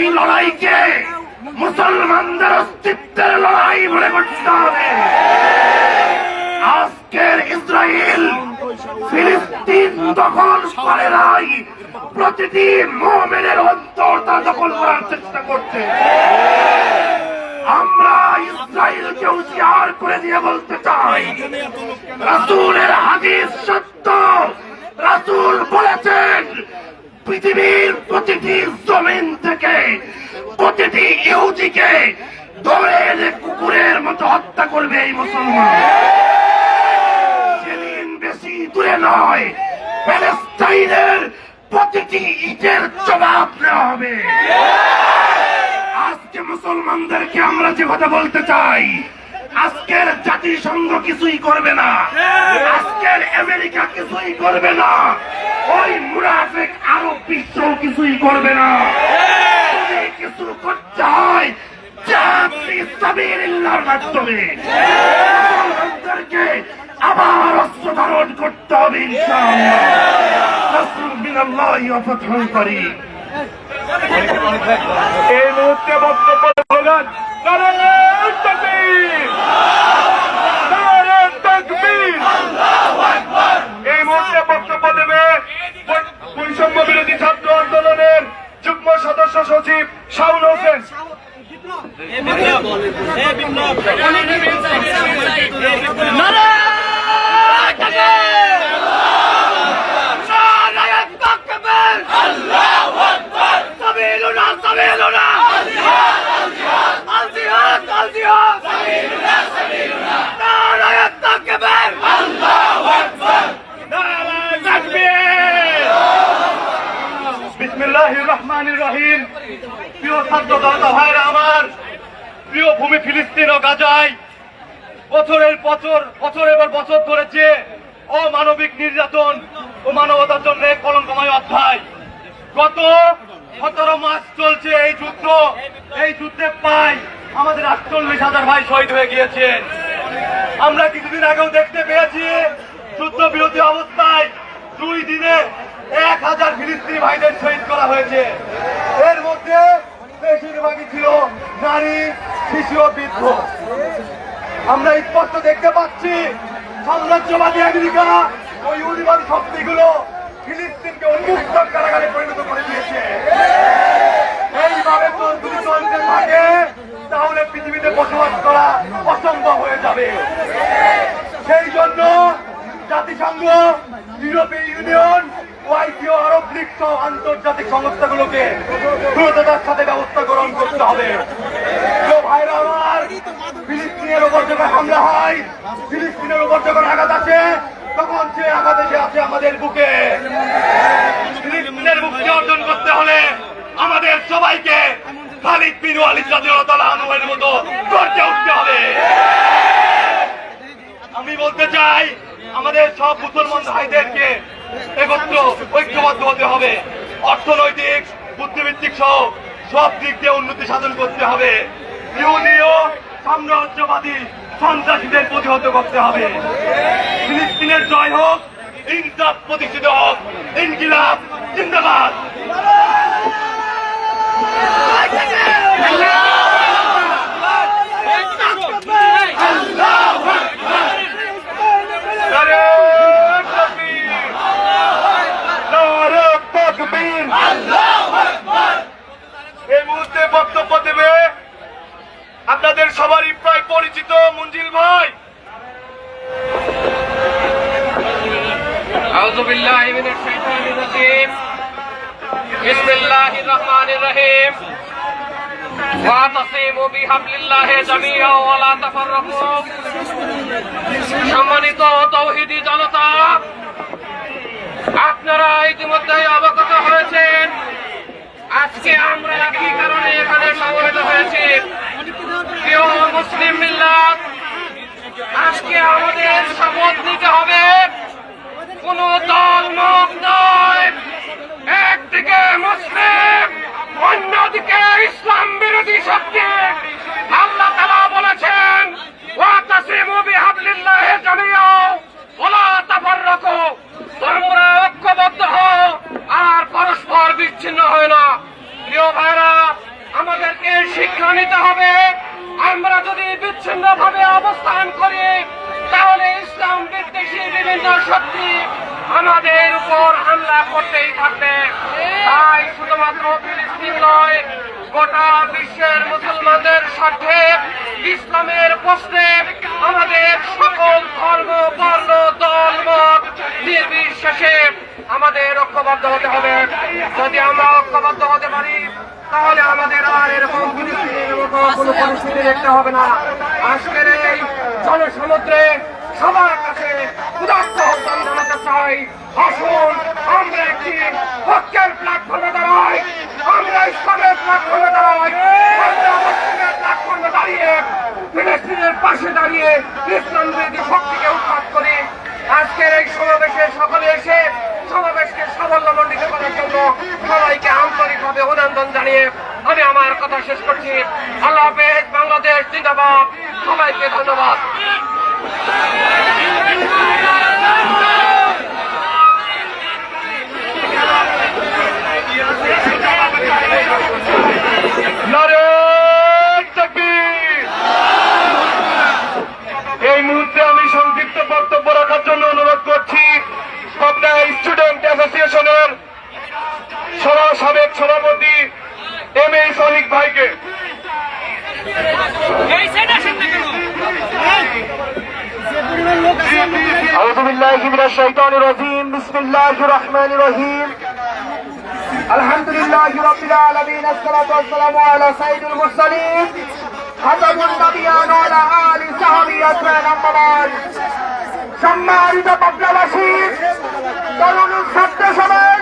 এই লড়াইকে মুসলমানদের অস্তিত্বের লড়াই বলে করতে হবে। আজকের ইসরায়েল ফিলিস্তিন দখল করে নাই। প্রতিটি মোমেনের অন্তর তা দখল করার চেষ্টা করছে। আমরা ইসরায়েলকে হুঁশিয়ার করে দিয়ে বলতে চাই, রাসূলের হাদিস সত্য। রাসূল বলেছেন, পৃথিবীর প্রতিটি জমিন থেকে প্রতিটি ইহুদিকে ধরে কুকুরের মতো হত্যা করবে এই মুসলমান। সেদিন বেশি দূরে নয়, প্যালেস্টাইনের প্রতিটি ইটের জবাব নেওয়া হবে। আজকে মুসলমানদেরকে আমরা যে কথা বলতে চাই, আজকের জাতিসংঘ কিছুই করবে না। আজকের আমেরিকা কিছুই করবে না। ওই মুনাফেক আরও বিশ্ব কিছুই করবে না। কিছু করতে হয় মাধ্যমে। মুসলমানদেরকে আবার অস্ত্র ধারণ করতে হবে ইনশাআল্লাহ। এই মুহূর্তে বক্তব্য স্লোগান বৈষম্য বিরোধী ছাত্র আন্দোলনের যুগ্ম সদস্য সচিব শাহুল হোসেন। রহমান রহিম প্রিয় ছাত্র দাদা ভাইরা আমার, প্রিয় ভূমি ফিলিস্তিন ও গাজায় বছরের বছর বছর এবার বছর ধরেছে অমানবিক নির্যাতন ও মানবতার জন্য কলঙ্কময় অধ্যায়। গত সতেরো মাস চলছে এই যুদ্ধ। এই যুদ্ধে পাই আমাদের আটচল্লিশ হাজার ভাই শহীদ হয়ে গিয়েছেন। আমরা কিছুদিন আগেও দেখতে পেয়েছি যুদ্ধ বিরোধী অবস্থায় দুই দিনে এক হাজার ফিলিস্তিনি ভাইদের শহীদ করা হয়েছে। বেশিরভাগই ছিল নারী, শিশু ও বৃদ্ধ। আমরা স্পষ্ট দেখতে পাচ্ছি, সাম্রাজ্যবাদী আমেরিকা ওই ইহুদিবাদী শক্তিগুলো ফিলিস্তিনকে উন্মুক্ত কারাগারে পরিণত করে দিয়েছে। এইভাবে চলতে থাকে, তাহলে পৃথিবীতে বসবাস করা অসম্ভব হয়ে যাবে। সেই জন্য জাতিসংঘ, ইউরোপীয় ইউনিয়ন ওয়াইসিও আরব লীগ সহ আন্তর্জাতিক সংস্থাগুলোকে দ্রুততার সাথে ব্যবস্থা করতে হবে। ফিলিস্তিনের উপর যখন হামলা হয়, ফিলিস্তিনের উপর যখন আঘাত আসে, তখন সে আঘাত এসে আছে আমাদের বুকে। ফিলিস্তিনের মুক্তি অর্জন করতে হলে আমাদের সবাইকে খালিদ বিন রাদিয়াল্লাহু আনহুর মতো গর্জে উঠতে হবে। আমি বলতে চাই, আমাদের সব মুসলমান ভাইদেরকে একত্র ঐক্যবদ্ধ হতে হবে। অর্থনৈতিক বুদ্ধিভিত্তিক সহ সব দিক দিয়ে উন্নতি সাধন করতে হবে। ইউনিও সাম্রাজ্যবাদী সন্ত্রাসীদের প্রতিহত করতে হবে। ফিলিস্তিনের জয় হোক, ইনসাফ প্রতিষ্ঠিত হোক, ইনকিলাব, জিন্দাবাদ নারে তাকবীর! নারে তাকবীর! এই মুহূর্তে বক্তব্য দেবে আপনাদের সবারই প্রায় পরিচিত মঞ্জিল ভাই أعوذ بالله من الشيطان الرجيم بسم الله الرحمن الرحيم واعتصموا بحبل الله جميعا ولا تفرقوا সম্মানিত তৌহিদি জনতা আপনারা ইতিমধ্যেই অবগত হয়েছেন আজকে আমরা কি কারণে এখানে সমবেত হয়েছি প্রিয় মুসলিম মিল্লাত আজকে আমাদের শপথ নিতে হবে কোন দল মত নয়। একদিকে মুসলিম অন্যদিকে ইসলাম বিরোধী শক্তি। থাকবে। তাই শুধুমাত্র ফিলিস্তিন নয়, গোটা বিশ্বের মুসলমানদের স্বার্থে ইসলামের প্রশ্নে আমাদের সকল ধর্ম, বর্ণ, দল, মত নির্বিশেষে আমাদের ঐক্যবদ্ধ হতে হবে। যদি আমরা ঐক্যবদ্ধ হতে পারি, তাহলে আমাদের আর এরকম ফিলিস্তিনের মতো কোনো পরিস্থিতি দেখতে হবে না। আজকের এই জনসমুদ্রে চাই, আসুন, আমরা একটি ঐক্যের প্ল্যাটফর্মে দাঁড়াই আমরা ইসলামের প্ল্যাটফর্মে দাঁড়াই আমরা মুসলিমের প্ল্যাটফর্মে দাঁড়িয়ে ফিলিস্তিনের পাশে দাঁড়িয়ে ইসলাম বিরোধী শক্তিকে উৎখাত করি। আজকের এই সমাবেশে সকলে এসে সমাবেশকে সাফল্যমণ্ডিত করার জন্য সবাইকে আন্তরিকভাবে অভিনন্দন জানিয়ে আমি আমার কথা শেষ করছি। আল্লাহ হাফেজ, বাংলাদেশ জিন্দাবাদ। সবাইকে ধন্যবাদ নারে তাকবীর! এই মুহূর্তে আমি সংক্ষিপ্ত বক্তব্য রাখার জন্য অনুরোধ করছি পাবনা স্টুডেন্ট অ্যাসোসিয়েশনের সভা সাবেক সভাপতি এম এ সনিক ভাইকে। আলহামদুলিল্লাহ রহিম বিসমুল্লাহ রহমান রহিম। الحمد لله رب العالمين الصلاة والسلام على سيد المرسلين خاتم النبيان وعلى آل صحبه أجمعين أما بعد সম্মানিত পাবনাবাসী তরুণ ছাত্র সমাজ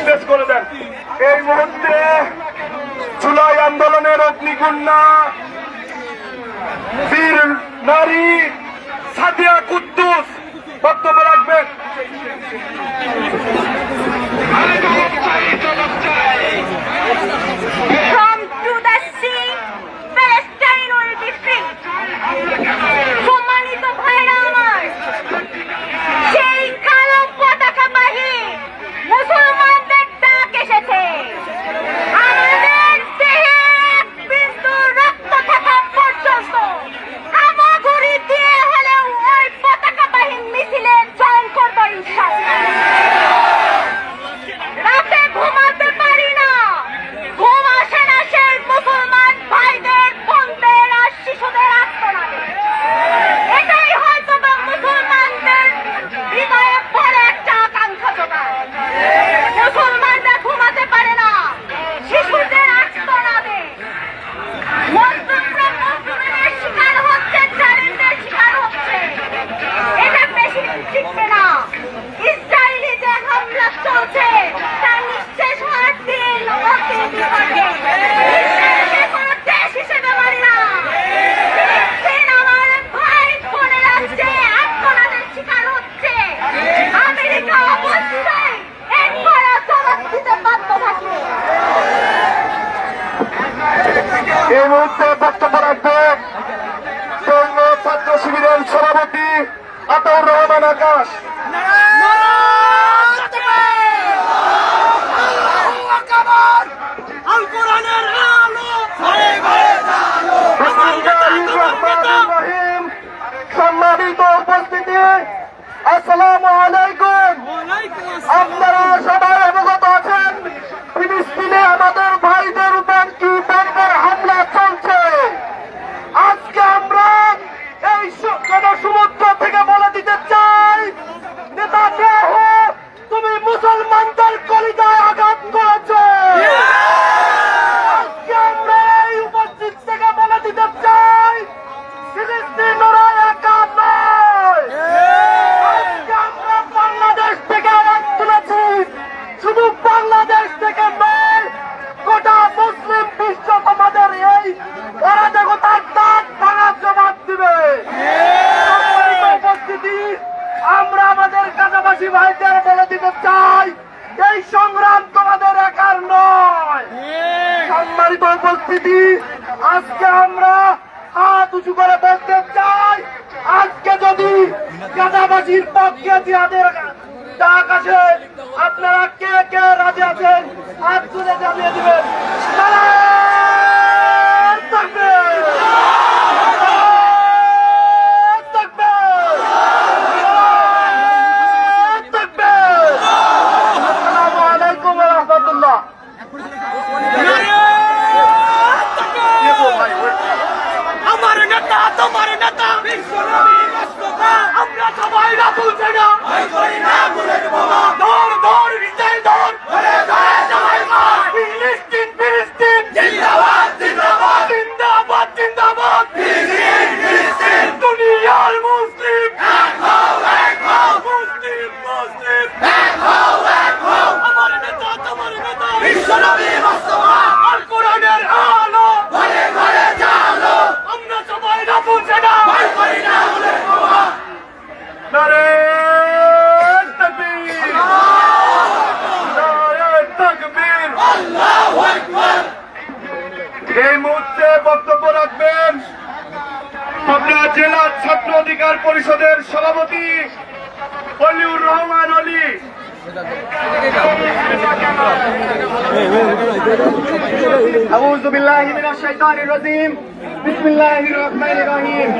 স্পেস করে দেন এই মুহূর্তে জুলাই আন্দোলনের অগ্নিকন্যা বীর নারী সাদিয়া কুদ্দুস বক্তব্য রাখবেন। From সভাপতিত্বে বক্তব্য রাখবে সৈন্য ছাত্র শিবিরের সভাপতি আতাউর রহমান আকাশ। সম্মানিত উপস্থিতি আসসালামু। আপনারা সম্মানিত উপস্থিতি। আজকে আমরা হাত উঁচু করে বলতে চাই, আজকে যদি গাঁদাবাসীর পক্ষে জিহাদের ডাক আছে আপনারা কে কে রাজি আছেন? হাত তুলে জানিয়ে দিবেন। খুলনা জেলা ছাত্র অধিকার পরিষদের সভাপতি অলিউর রহমান অলি। আবুজুবিল্লাহ হিমিন শৈতান রহিম বিসমিল্লাহ হির রহমান রহিম।